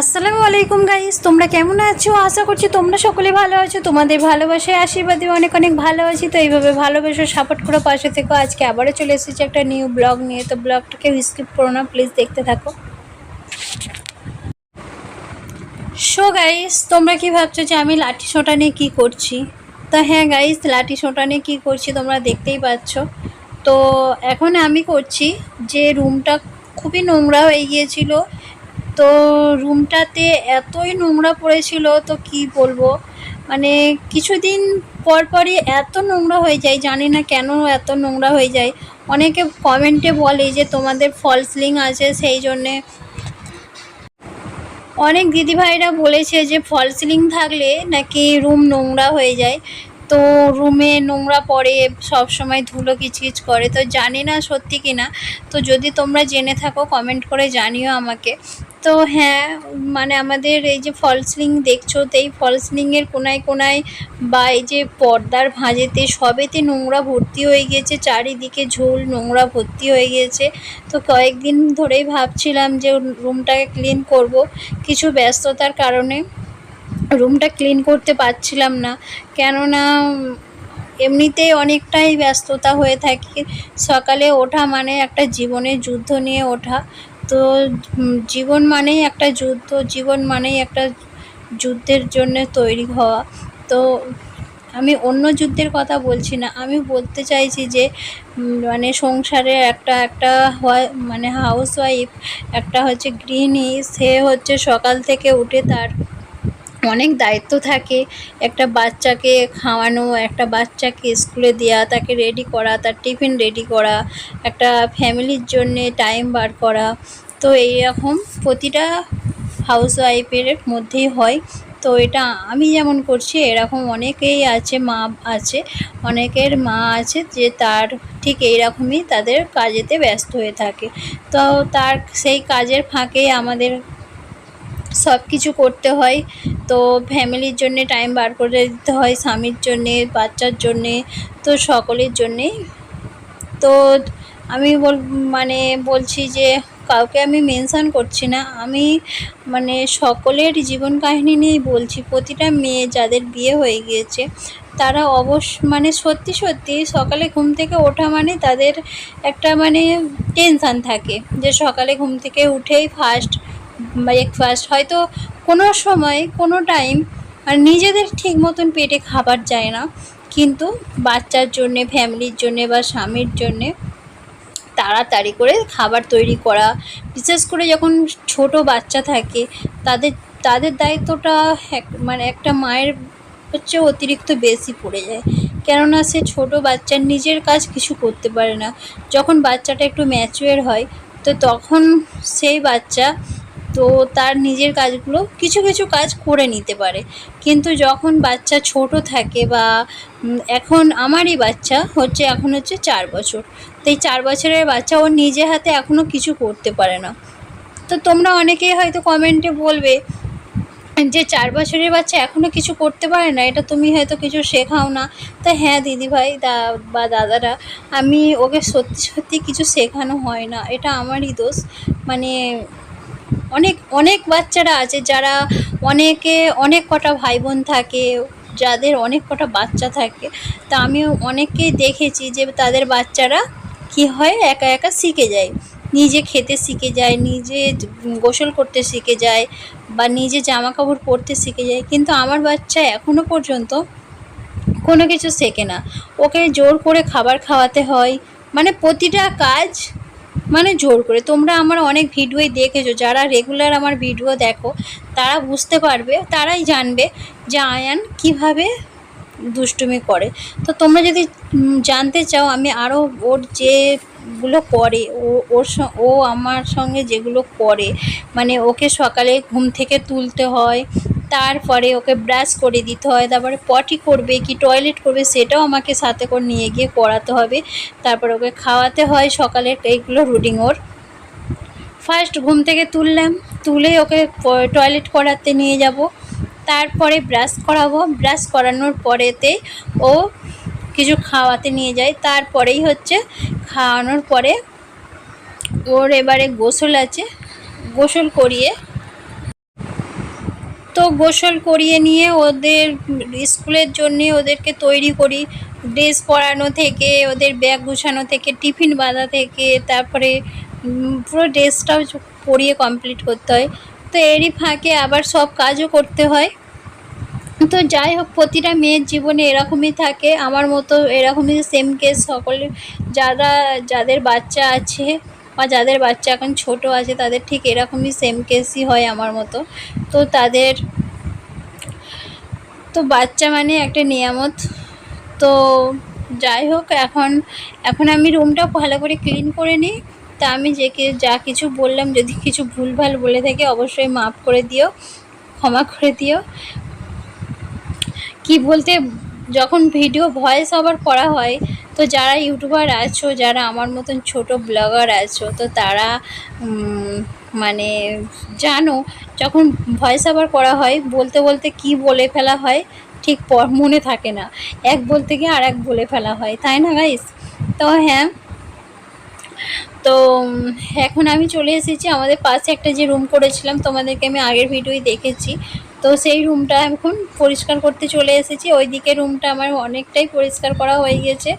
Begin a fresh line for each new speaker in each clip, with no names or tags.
আসসালামু আলাইকুম গাইস তোমরা কেমন আছো? আশা করছি তোমরা সকলে ভালো আছো। তোমাদের ভালোবাসায় আশীর্বাদে অনেক অনেক ভালো আছি। তো এইভাবে ভালোবেসে সাপোর্ট করো পাশে থেকে। আজকে আবারও চলে এসেছি একটা নিউ ব্লগ নিয়ে। তো ব্লগটাকে স্কিপ করো না প্লিজ দেখতে থাকো। সো গাইস তোমরা কি ভাবছ যে আমি লাঠি সোটা নিয়ে কী করছি? তো হ্যাঁ গাইস লাঠি সোটা নিয়ে কী করছি তোমরা দেখতেই পাচ্ছ। তো এখন আমি করছি যে রুমটা খুবই নোংরা হয়ে গিয়েছিল। তো রুমটাতে এতই নোংরা পড়েছিল, তো কি বলব? মানে কিছুদিন পর পরই এত নোংরা হয়ে যায়, জানি না কেন এত নোংরা হয়ে যায়। অনেকে কমেন্টে বলে যে তোমাদের ফলস লিঙ্ক আছে, সেই জন্যে। অনেক দিদিভাইরা বলেছে যে ফল সিলিং থাকলে নাকি রুম নোংরা হয়ে যায়। তো রুমে নোংরা পড়ে, সব সময় ধুলো কিচকিচ করে, তো জানি না সত্যি কি না তো যদি তোমরা জেনে থাকো কমেন্ট করে জানিও আমাকে। তো হ্যাঁ মানে আমাদের এই যে ফল সিলিং দেখছ তো এই ফল সিলিংয়ের কোনায় কোনায় বা এই যে পর্দার ভাঁজেতে সবেতে নোংরা ভর্তি হয়ে গিয়েছে, চারিদিকে ঝোল, নোংরা ভর্তি হয়ে গিয়েছে। তো কয়েকদিন ধরেই ভাবছিলাম যে রুমটাকে ক্লিন করব কিছু ব্যস্ততার কারণে। রুমটা ক্লিন করতে পারছিলাম না, কেননা এমনিতেই অনেকটাই ব্যস্ততা হয়ে থাকে। সকালে ওঠা মানে একটা জীবনের যুদ্ধ নিয়ে ওঠা। তো জীবন মানেই একটা যুদ্ধ, জীবন মানেই একটা যুদ্ধের জন্য তৈরি হওয়া। তো, আমি অন্য যুদ্ধের কথা বলছি না, আমি বলতে চাইছি যে মানে সংসারে একটা একটা হয় মানে হাউস ওয়াইফ একটা হচ্ছে গৃহিণী, সে হচ্ছে সকাল থেকে উঠে তার অনেক দায়িত্ব থাকে। একটা বাচ্চাকে খাওয়ানো, একটা বাচ্চাকে স্কুলে দেওয়া তাকে রেডি করা, তার টিফিন রেডি করা, একটা ফ্যামিলির জন্যে টাইম বার করা। তো এইরকম প্রতিটা হাউস ওয়াইফের মধ্যেই হয়। তো এটা আমি যেমন করছি, এরকম অনেকেই আছে, মা আছে, অনেকের মা আছে যে তার ঠিক এইরকমই তাদের কাজেতে ব্যস্ত হয়ে থাকে। তো তার সেই কাজের ফাঁকে আমাদের সব কিছু করতে হয়। তো ফ্যামিলির জন্যে টাইম বার করে দিতে হয়, স্বামীর জন্যে, বাচ্চার জন্যে, তো সকলের জন্যেই। তো আমি বল মানে বলছি যে কাউকে আমি মেনশান করছি না, আমি মানে সকলের জীবন কাহিনী নিয়েই বলছি, প্রতিটা মেয়ে যাদের বিয়ে হয়ে গিয়েছে, তারা অবশ্য মানে সত্যি সত্যি সকালে ঘুম থেকে ওঠা মানে তাদের একটা মানে টেনশান থাকে, যে সকালে ঘুম থেকে উঠেই ফার্স্ট ব্রেকফাস্ট হয়তো কোনো সময়, কোনো টাইম আর নিজেদের ঠিক মতন পেটে খাবার যায় না। কিন্তু বাচ্চার জন্যে, ফ্যামিলির জন্যে বা স্বামীর জন্যে তাড়াতাড়ি করে খাবার তৈরি করা, বিশেষ করে যখন ছোট বাচ্চা থাকে, তাদের তাদের দায়িত্বটা এক- মানে একটা মায়ের হচ্ছে অতিরিক্ত বেশি পড়ে যায়। কেননা সে ছোট বাচ্চার নিজের কাজ কিছু করতে পারে না। যখন বাচ্চাটা একটু ম্যাচুয়ার হয়, তো তখন সেই বাচ্চা তো তার নিজের কাজগুলো কিছু কিছু কাজ করে নিতে পারে। কিন্তু যখন বাচ্চা ছোট থাকে বা এখন আমারই বাচ্চা হচ্ছে, এখন হচ্ছে চার বছর। তো এই চার বছরের বাচ্চা ওর নিজে হাতে এখনও কিছু করতে পারে না। তো তোমরা অনেকেই হয়তো কমেন্টে বলবে যে চার বছরের বাচ্চা এখনও কিছু করতে পারে না, এটা তুমি হয়তো কিছু শেখাও না। তা হ্যাঁ দিদিভাই, দা, বা দাদারা, আমি ওকে সত্যি সত্যি কিছু শেখানো হয় না, এটা আমারই দোষ। মানে অনেক অনেক বাচ্চারা আছে যারা অনেকে অনেক কটা ভাই বোন থাকে, যাদের অনেক কটা বাচ্চা থাকে। তা আমি অনেককেই দেখেছি যে তাদের বাচ্চারা কি হয়, একা একা শিখে যায়। নিজে খেতে শিখে যায়, নিজে গোসল করতে শিখে যায় বা নিজে জামা কাপড় পরতে শিখে যায়। কিন্তু আমার বাচ্চা এখনও পর্যন্ত কোনো কিছু শেখে না। ওকে জোর করে খাবার খাওয়াতে হয়। মানে প্রতিটা কাজ মানে জোর করে। তোমরা আমার অনেক ভিডিওই দেখেছ, যারা রেগুলার আমার ভিডিও দেখো, তারা বুঝতে পারবে, তারাই জানবে যে আয়ান কীভাবে দুষ্টুমি করে। তো তোমরা যদি জানতে চাও, আমি আরও ওর যেগুলো করে, ও, ওর ও আমার সঙ্গে যেগুলো করে মানে ওকে সকালে ঘুম থেকে তুলতে হয় তারপরে ওকে ব্রাশ করে দিতে হয়, তারপরে পটি করবে কি টয়লেট করবে সেটাও আমাকে সাথে করে নিয়ে গিয়ে করাতে হবে। তারপর ওকে খাওয়াতে হয় সকালে এইগুলো রুটিন ওর। ফার্স্ট ঘুম থেকে তুললাম, তুলে ওকে টয়লেট করাতে নিয়ে যাব। তারপরে ব্রাশ করাবো। ব্রাশ করানোর পরেতে ও কিছু খাওয়াতে নিয়ে যায়। তারপরেই হচ্ছে খাওয়ানোর পরে ওর এবারে গোসল আছে। গোসল করিয়ে তো গোসল করিয়ে নিয়ে ওদের স্কুলের জন্যে ওদেরকে তৈরি করি। ড্রেস পরানো থেকে, ওদের ব্যাগ গুছানো থেকে, টিফিন বাঁধা থেকে, তারপরে পুরো ড্রেসটাও পরিয়ে কমপ্লিট করতে হয়। তো এরই ফাঁকে আবার সব কাজও করতে হয়। তো যাই হোক, প্রতিটা মেয়ের জীবনে এরকমই থাকে। আমার মতো এরকমই সেম কেস সকলে, যারা, যাদের বাচ্চা আছে বা যাদের বাচ্চা এখন ছোট আছে, তাদের ঠিক এরকমই সেম কেসই হয় আমার মতো। তো তাদের, তো বাচ্চা মানে একটা নিয়ামত। তো যাই হোক, এখন এখন আমি রুমটা ভালো করে ক্লিন করে নিই। তা আমি যে যা কিছু বললাম, যদি কিছু ভুলভাল বলে থাকি, অবশ্যই মাফ করে দিও, ক্ষমা করে দিও। কি বলতে যখন ভিডিও ভয়েস ওভার করা হয়, তো যারা ইউটিউবার আছো, যারা আমার মতন ছোট ব্লগার আছো, তো তারা মানে জানো, যখন ভয়েস ওভার করা হয়, বলতে বলতে কি বলে ফেলা হয়, ঠিক প- মনে থাকে না। এক বলতে গিয়ে আর এক বলে ফেলা হয়, তাই না গাইস তো হ্যাঁ তো এখন আমি চলে এসেছি, আমাদের পাশে একটা যে রুম করেছিলাম, তোমাদেরকে আমি আগের ভিডিওই দেখেছি। তো সেই রুমটা এখন পরিষ্কার করতে চলে এসেছি। ওই ওইদিকে রুমটা আমার অনেকটাই পরিষ্কার করা হয়ে গেছে।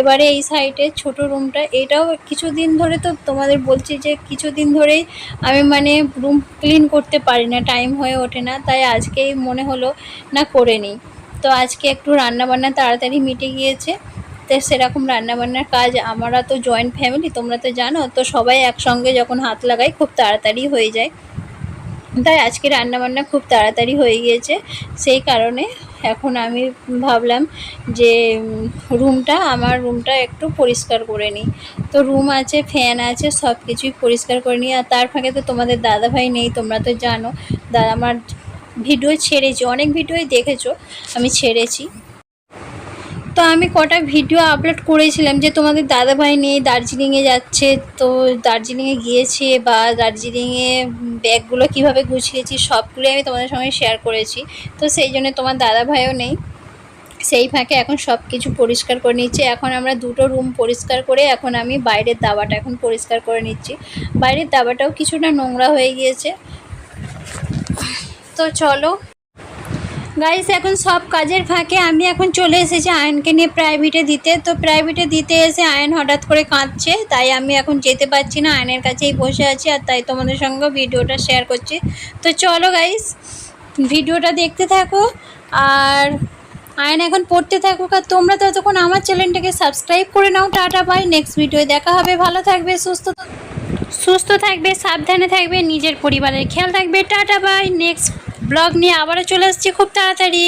এবারে এই সাইডে ছোট রুমটা, এটাও কিছুদিন ধরে তো তোমাদের বলছি যে কিছুদিন ধরেই আমি মানে রুম ক্লিন করতে পারি না, টাইম হয়ে ওঠে না, তাই আজকেই মনে হলো না করে নিই। তো আজকে একটু রান্নাবান্না তাড়াতাড়ি মিটে গিয়েছে, তো সেরকম রান্নাবান্নার কাজ আমরা তো জয়েন্ট ফ্যামিলি তোমরা তো জানো, তো সবাই একসঙ্গে যখন হাত লাগাই খুব তাড়াতাড়ি হয়ে যায়। তাই আজকে রান্নাবান্না খুব তাড়াতাড়ি হয়ে গিয়েছে। সেই কারণে এখন আমি ভাবলাম যে রুমটা, আমার রুমটা একটু পরিষ্কার করে নিই। তো রুম আছে, ফ্যান আছে সব কিছুই পরিষ্কার করে নিই। আর তার ফাঁকে তো তোমাদের দাদাভাই নেই, তোমরা তো জানো। দাদা, আমার ভিডিও ছেড়েছি, অনেক ভিডিওই দেখেছ, আমি ছেড়েছি। তো আমি কটা ভিডিও আপলোড করেছিলাম যে তোমাদের দাদাভাই নেই দার্জিলিংয়ে যাচ্ছে, তো দার্জিলিংয়ে গিয়েছে বা দার্জিলিংয়ে ব্যাগগুলো কীভাবে গুছিয়েছি সবগুলোই আমি তোমাদের সঙ্গে শেয়ার করেছি। তো সেই জন্য তোমার দাদাভাইও নেই। সেই ফাঁকে এখন সব কিছু পরিষ্কার করে নিচ্ছি। এখন আমরা দুটো রুম পরিষ্কার করে এখন আমি বাইরের দাবাটা এখন পরিষ্কার করে নিচ্ছি। বাইরের দাবাটাও কিছুটা নোংরা হয়ে গিয়েছে। তো চলো গাইস এখন সব কাজের ফাঁকে আমি এখন চলে এসেছি আয়নকে নিয়ে প্রাইভেটে দিতে। তো প্রাইভেটে দিতে এসে আয়ন হঠাৎ করে কাঁদছে, তাই আমি এখন যেতে পারছি না। আয়নের কাছেই বসে আছি আর তাই তোমাদের সঙ্গে ভিডিওটা শেয়ার করছি। তো চলো গাইস ভিডিওটা দেখতে থাকো। আর আয়ন এখন পড়তে থাকুক আর তোমরা ততক্ষণ আমার চ্যানেলটাকে সাবস্ক্রাইব করে নাও। টাটা বাই নেক্সট ভিডিও দেখা হবে। ভালো থাকবে, সুস্থ সুস্থ থাকবে, সাবধানে থাকবে, নিজের পরিবারের খেয়াল থাকবে টাটা বাই নেক্সট ব্লগ নিয়ে আবারও চলে আসছি খুব তাড়াতাড়ি।